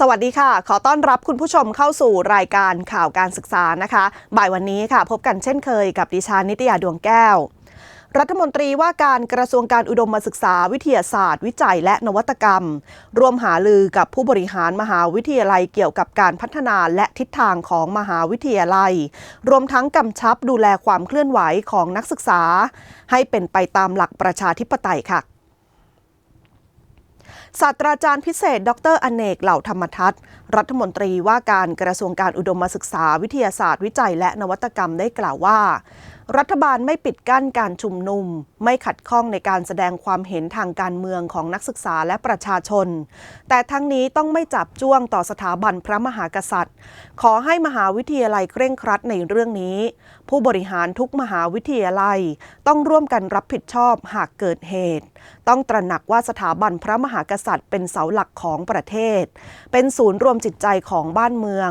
สวัสดีค่ะ ขอต้อนรับคุณผู้ชมเข้าสู่รายการข่าวการศึกษานะคะ บ่ายวันนี้ค่ะ พบกันเช่นเคยกับดิฉันนิตยาดวงแก้ว รัฐมนตรีว่าการกระทรวงการอุดมศึกษาวิทยาศาสตร์ วิจัยและนวัตกรรม ร่วมหาลือกับผู้บริหารมหาวิทยาลัยเกี่ยวกับการพัฒนาและทิศทางของมหาวิทยาลัย รวมทั้งกำชับดูแลความเคลื่อนไหวของนักศึกษา ให้เป็นไปตามหลักประชาธิปไตยค่ะ ศาสตราจารย์พิเศษ ดรอเนกเหล่าธรรมทัศน์รัฐมนตรีว่าการกระทรวงการอุดมศึกษาวิทยาศาสตร์วิจัยและนวัตกรรมได้กล่าวว่า รัฐบาลไม่ปิดกั้นการชุมนุม ไม่ขัดข้องในการแสดงความเห็นทางการเมืองของนักศึกษาและประชาชน แต่ทั้งนี้ต้องไม่จับจ้วงต่อสถาบันพระมหากษัตริย์ ขอให้มหาวิทยาลัยเคร่งครัดในเรื่องนี้ ผู้บริหารทุกมหาวิทยาลัย ต้องร่วมกันรับผิดชอบหากเกิดเหตุ ต้องตระหนักว่าสถาบันพระมหากษัตริย์เป็นเสาหลักของประเทศ เป็นศูนย์รวมจิตใจของบ้านเมือง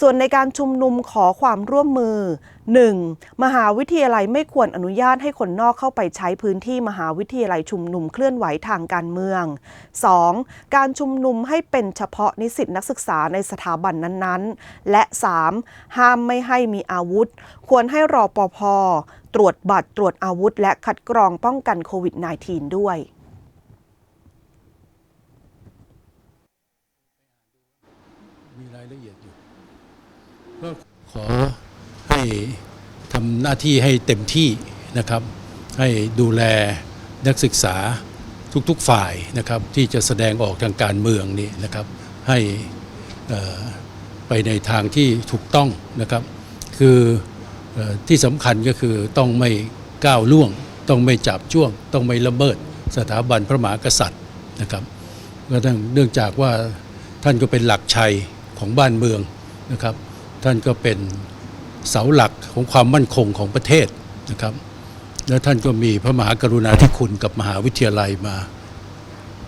ส่วนในการชุมนุมขอความร่วมมือ 1. มหาวิทยาลัยไม่ควรอนุญาตให้คนนอกเข้าไปใช้พื้นที่มหาวิทยาลัยชุมนุมเคลื่อนไหวทางการเมือง 2. การชุมนุมให้เป็นเฉพาะนิสิตนักศึกษาในสถาบันนั้นๆ และ 3. ห้ามไม่ให้มีอาวุธ ควรให้รอปภตรวจบัตรตรวจอาวุธ และคัดกรองป้องกันโควิด -19 ด้วย มีรายละเอียดอยู่ก็ขอให้ทำหน้าที่ให้เต็มที่นะครับ ให้ดูแลนักศึกษาทุกๆฝ่ายนะครับ ที่จะแสดงออกทางการเมืองนี่นะครับ ให้ไปในทางที่ถูกต้องนะครับ คือออที่สำคัญก็คือต้องไม่ก้าวล่วง ต้องไม่จับจ้วง ต้องไม่ละเมิดสถาบันพระมหากษัตริย์นะครับก็เนื่องจากว่าท่านก็เป็นหลักชัย ของบ้านเมืองนะครับ ท่านก็เป็นเสาหลักของความมั่นคงของประเทศนะครับ และท่านก็มีพระมหากรุณาธิคุณกับมหาวิทยาลัยมา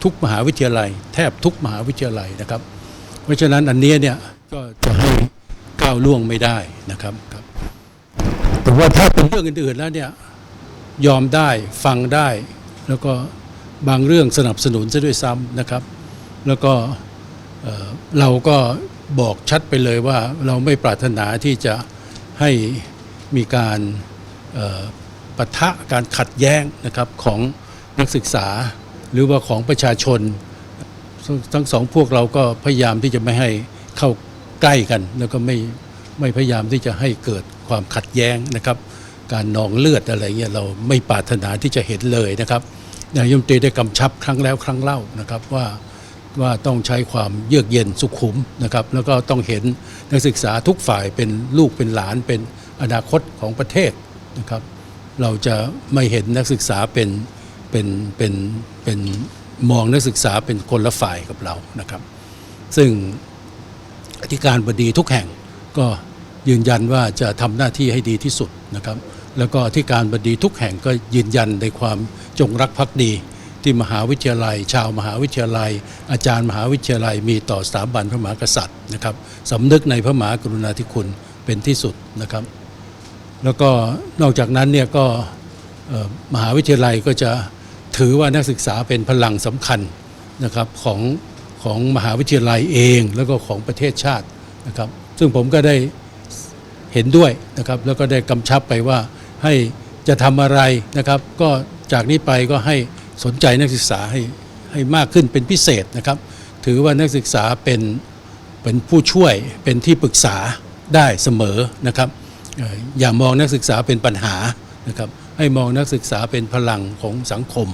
ทุกมหาวิทยาลัย แทบทุกมหาวิทยาลัยนะครับ เพราะฉะนั้นอันเนี้ยเนี่ยก็จะให้ก้าวล่วงไม่ได้นะครับครับแต่ว่าถ้าเป็นเรื่องอื่นๆแล้วเนี่ยยอมได้ฟังได้ แล้วก็บางเรื่องสนับสนุนซะด้วยซ้ำนะครับ แล้วก็เเราก็ บอกชัดไปเลยว่าเราไม่ปรารถนาที่จะให้มีการปะทะการขัดแย้งนะครับของนักศึกษาหรือว่าของประชาชน ทั้งสองพวกเราก็พยายามที่จะไม่ให้เข้าใกล้กัน แล้วก็ไม่ไม่พยายามที่จะให้เกิดความขัดแย้งนะครับ การนองเลือดอะไรเงี้ยเราไม่ปรารถนาที่จะเห็นเลยนะครับนายกรัฐมตรีได้กำชับครั้งแล้วครั้งเล่านะครับว่า ว่าต้องใช้ความเยือกเย็นสุขุมนะครับแล้วก็ต้องเห็นนักศึกษาทุกฝ่ายเป็นลูกเป็นหลานเป็นอนาคตของประเทศนะครับ เราจะไม่เห็นนักศึกษาเป็นเป็นเป็นเป็นมองนักศึกษาเป็นคนละฝ่ายกับเรานะครับ ซึ่งอธิการบดีทุกแห่งก็ยืนยันว่าจะทำหน้าที่ให้ดีที่สุดนะครับ แล้วก็อธิการบดีทุกแห่งก็ยืนยันในความจงรักภักดี ที่มหาวิทยาลัย ชาวมหาวิทยาลัย อาจารย์มหาวิทยาลัย มีต่อสถาบันพระมหากษัตริย์นะครับสำนึกในพระมหากรุณาธิคุณเป็นที่สุดนะครับ แล้วก็นอกจากนั้นเนี่ยก็มหาวิทยาลัยก็จะถือว่านักศึกษาเป็นพลังสำคัญนะครับของของมหาวิทยาลัยเองแล้วก็ของประเทศชาตินะครับซึ่งผมก็ได้เห็นด้วยนะครับแล้วก็ได้กำชับไปว่าให้จะทำอะไรนะครับ ก็จากนี้ไปก็ให้ สนใจนักศึกษาให้ให้มากขึ้นเป็นพิเศษนะครับ ถือว่านักศึกษาเป็นเป็นผู้ช่วยเป็นที่ปรึกษาได้เสมอนะครับอย่ามองนักศึกษาเป็นปัญหานะครับให้มองนักศึกษาเป็นพลังของสังคม